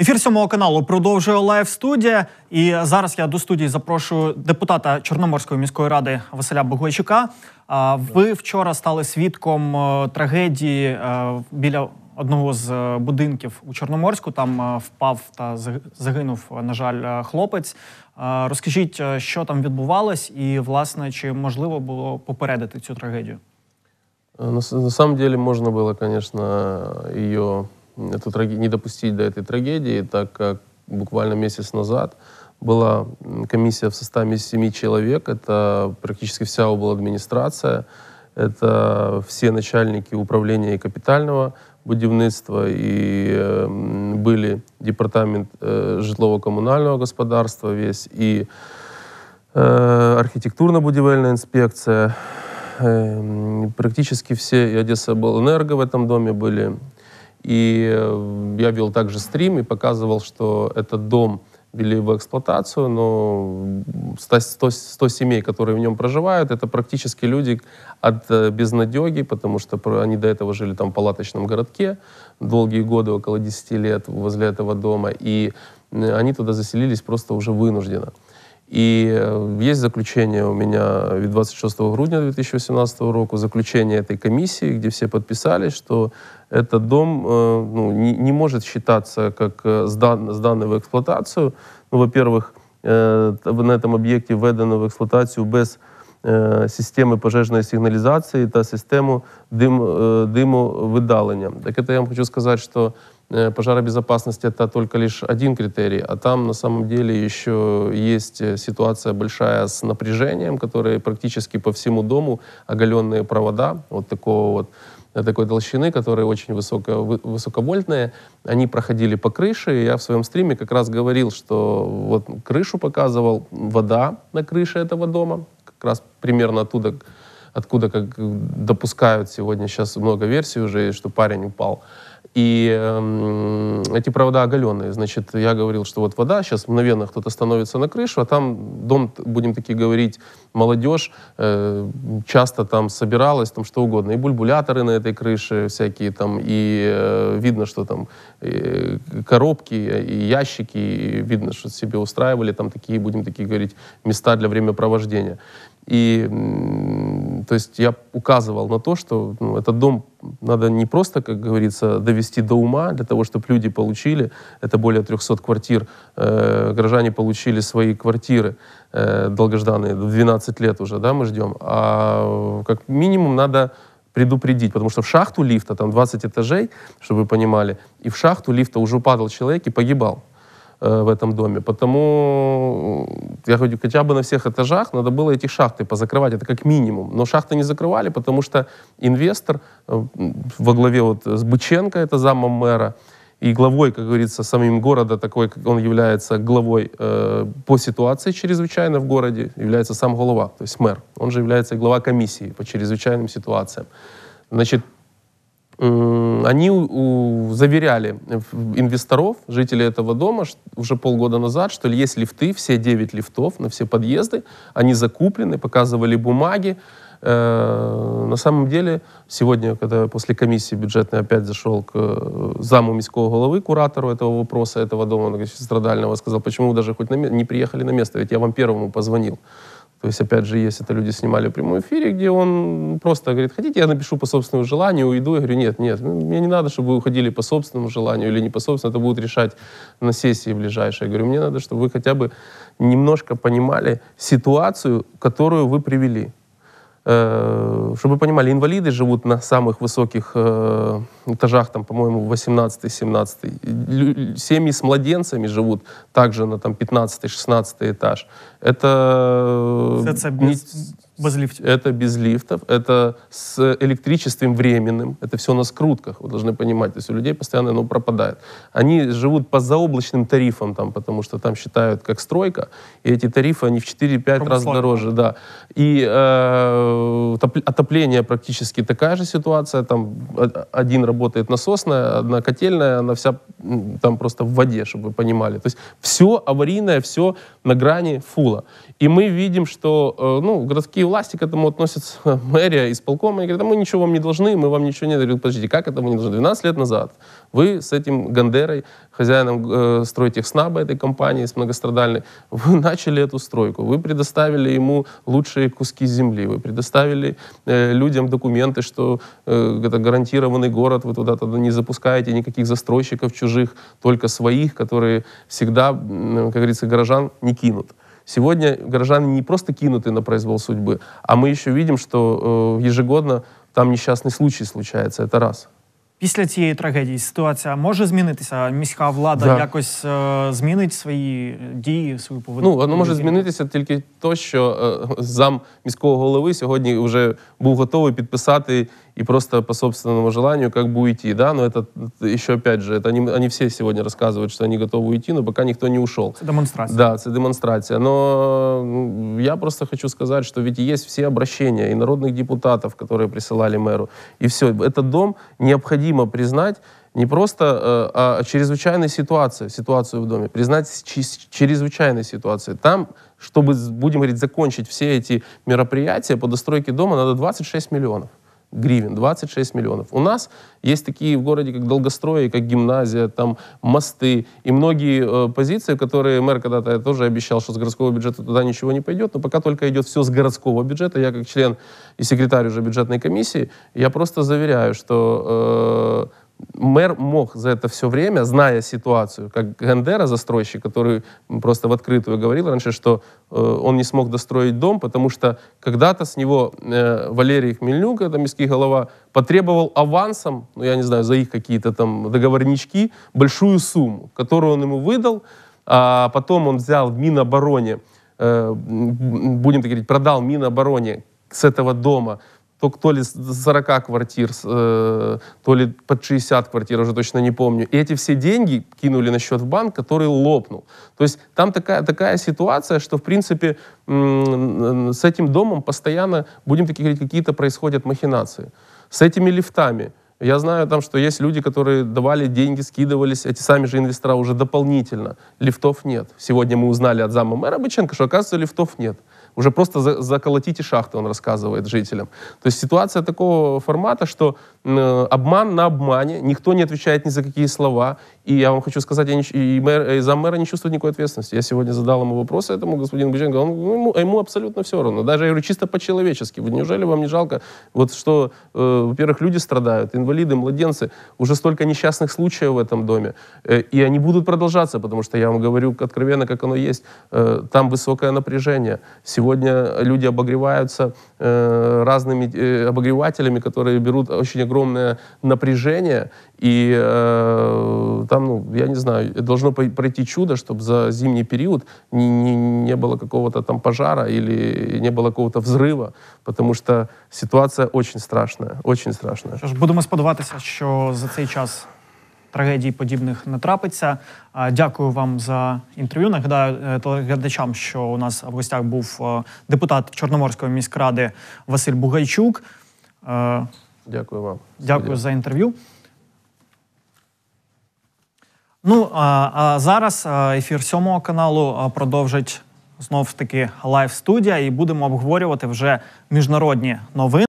Ефір сьомого каналу продовжує лайв студія. І зараз я до студії запрошую депутата Чорноморської міської ради Василя Богойчука. Ви вчора стали свідком е, трагедії е, біля одного з е, будинків у Чорноморську. Там впав та загинув, на жаль, хлопець. Розкажіть, що там відбувалось, і власне чи можливо було попередити цю трагедію? На самом деле можно было, конечно, ее эту трагедию, не допустить до этой трагедии, так как буквально месяц назад была комиссия в составе семи человек, это практически вся обл. администрация, это все начальники управления и капитального будівництва, и э, были департамент э, житлово-коммунального господарства весь, и э, архитектурно-будівельная инспекция, э, практически все, и Одесса был энерго в этом доме были, и э, я вел также стрим и показывал, что этот дом ввели в эксплуатацию, но 100, 100, 100 семей, которые в нем проживают, это практически люди от э, безнадеги, потому что они до этого жили там в палаточном городке долгие годы, около 10 лет возле этого дома, и э, они туда заселились просто уже вынужденно. И есть заключение у меня 26 грудня 2018 року, заключение этой комиссии, где все подписались, что этот дом э, ну, не, не может считаться как э, сдан, сданный в эксплуатацию. Ну, во-первых, э, на этом объекте введено в эксплуатацию без системи пожежної сигналізації та систему дим, дымовыдаления. Так это я вам хочу сказать, что пожаробезопасность это только лишь один критерий, а там на самом деле еще есть ситуация большая с напряжением, которые практически по всему дому оголенные провода вот такого вот такой толщины, которые очень высоко, высоковольтные, они проходили по крыше, и я в своем стриме как раз говорил, что вот крышу показывал, вода на крыше этого дома, как раз примерно оттуда, откуда как допускают сегодня, сейчас много версий уже, что парень упал. И э, эти провода оголенные. Значит, я говорил, что вот вода, сейчас мгновенно кто-то становится на крышу, а там дом, будем таки говорить, молодежь э, часто там собиралась, там что угодно. И бульбуляторы на этой крыше всякие там, и э, видно, что там э, коробки и ящики, и видно, что себе устраивали там такие, будем такие говорить, места для времяпровождения. И то есть я указывал на то, что ну, этот дом надо не просто, как говорится, довести до ума для того, чтобы люди получили, это более 300 квартир, э, горожане получили свои квартиры э, долгожданные, 12 лет уже, да, мы ждем, а как минимум надо предупредить, потому что в шахту лифта, там 20 этажей, чтобы вы понимали, и в шахту лифта уже падал человек и погибал. Э, в этом доме. Потому, я говорю, хотя бы на всех этажах надо было эти шахты позакрывать, это как минимум. Но шахты не закрывали, потому что инвестор э, во главе вот с Быченко, это замом мэра, и главой, как говорится, самим города, такой, как он является главой э, по ситуации чрезвычайно в городе, является сам голова, то есть мэр. Он же является глава комиссии по чрезвычайным ситуациям. Значит, они заверяли инвесторов, жителей этого дома, уже полгода назад, что есть лифты, все 9 лифтов на все подъезды, они закуплены, показывали бумаги. Э, на самом деле, сегодня, когда после комиссии бюджетной опять зашел к э, заму міського головы, куратору этого вопроса, этого дома страдального, сказал, почему вы даже хоть на, не приехали на место, ведь я вам первому позвонил. То есть, опять же, есть это люди снимали в прямом эфире, где он просто говорит, хотите, я напишу по собственному желанию, уйду. Я говорю, нет, нет, ну, мне не надо, чтобы вы уходили по собственному желанию или не по собственному, это будут решать на сессии ближайшей. Я говорю, мне надо, чтобы вы хотя бы немножко понимали ситуацию, которую вы привели. Э, чтобы вы понимали, инвалиды живут на самых высоких э, этажах, там, по-моему, 18-17. Семьи с младенцами живут также на там, 15-16 этаж. Это... Это без, лифтов. Это без лифтов, это с электричеством временным, это все на скрутках, вы должны понимать. То есть у людей постоянно оно пропадает. Они живут по заоблачным тарифам, там, потому что там считают как стройка, и эти тарифы, они в 4-5 раз дороже. Да. И э, отопление практически такая же ситуация, там один работает насосная, одна котельная, она вся там просто в воде, чтобы вы понимали. То есть все аварийное, все на грани фула. И мы видим, что э, ну, городские власти к этому относятся, мэрия, исполком, и говорят, «А мы ничего вам не должны, мы вам ничего не дали. Подождите, как это мы не должны? 12 лет назад вы с этим Гандерой, хозяином э, стройтехснаба этой компании, с многострадальной, вы начали эту стройку, вы предоставили ему лучшие куски земли, вы предоставили э, людям документы, что э, это гарантированный город, вы туда, туда не запускаете никаких застройщиков чужих, только своих, которые всегда, м, как говорится, горожан не кинут. Сегодня горожане не просто кинуты на произвол судьбы, а мы еще видим, что э, ежегодно там несчастный случай случается. Это раз. Після цієї трагедії ситуація може змінитися? Міська влада Да. якось е, змінить свої дії, свою поведінку? Ну, воно може змінитися тільки то, що е, зам міського голови сьогодні вже був готовий підписати і просто по собственному желанию как бы уйти. Да? Но это еще опять же, это они, они все сегодня рассказывают, что они готовы уйти, но пока никто не ушел. Це демонстрація. Да, это демонстрация. Но м, я просто хочу сказать, что ведь есть все обращения и народных депутатов, которые присылали мэру, и все. Этот дом необходимо признать не просто э, а чрезвычайной ситуации, ситуацию в доме, признать чрезвычайной ситуацией. Там, чтобы, будем говорить, закончить все эти мероприятия по достройке дома, надо 26 миллионов гривен, 26 миллионов. У нас есть такие в городе, как долгострои, как гимназия, там мосты и многие э, позиции, которые мэр когда-то тоже обещал, что с городского бюджета туда ничего не пойдет, но пока только идет все с городского бюджета. Я как член и секретарь уже бюджетной комиссии, я просто заверяю, что э, мэр мог за это все время, зная ситуацию, как Гандера, застройщик, который просто в открытую говорил раньше, что э, он не смог достроить дом, потому что когда-то с него э, Валерий Хмельнюк, это міський голова, потребовал авансом, ну я не знаю, за их какие-то там договорнички, большую сумму, которую он ему выдал, а потом он взял в Минобороне, э, будем так говорить, продал Минобороне с этого дома то, то ли с 40 квартир, э, то ли под 60 квартир, уже точно не помню. И эти все деньги кинули на счет в банк, который лопнул. То есть там такая, такая ситуация, что, в принципе, с этим домом постоянно, будем так говорить, какие-то происходят махинации. С этими лифтами. Я знаю там, что есть люди, которые давали деньги, скидывались, эти сами же инвестора уже дополнительно. Лифтов нет. Сегодня мы узнали от зама мэра Быченко, что, оказывается, лифтов нет. Уже просто за- заколотите шахты, он рассказывает жителям. То есть ситуация такого формата, что э, обман на обмане, никто не отвечает ни за какие слова. И я вам хочу сказать, я не и, мэр, и заммэра не чувствует никакой ответственности. Я сегодня задал ему вопрос этому господину Быченко, он, ну, ему, ему абсолютно все равно. Даже, я говорю, чисто по-человечески. Вы неужели вам не жалко, вот что, э, во-первых, люди страдают, инвалиды, младенцы, уже столько несчастных случаев в этом доме, э, и они будут продолжаться, потому что я вам говорю откровенно, как оно есть, э, там высокое напряжение. Сегодня люди обогреваются э, разными э, обогревателями, которые берут очень огромное напряжение, и э, там, ну, я не знаю, должно пройти чудо, чтобы за зимний период не, не, не было какого-то там пожара или не было какого-то взрыва, потому что ситуация очень страшная, очень страшная. Що ж, що за цей час трагедій подібних не трапиться. Дякую вам за інтерв'ю. Нагадаю е, телеглядачам, що у нас в гостях був е, депутат Чорноморської міськради Василь Бугайчук. Е, Дякую вам. Дякую за інтерв'ю. Ну а, а зараз ефір сьомого каналу продовжить знов таки лайв студія, і будемо обговорювати вже міжнародні новини.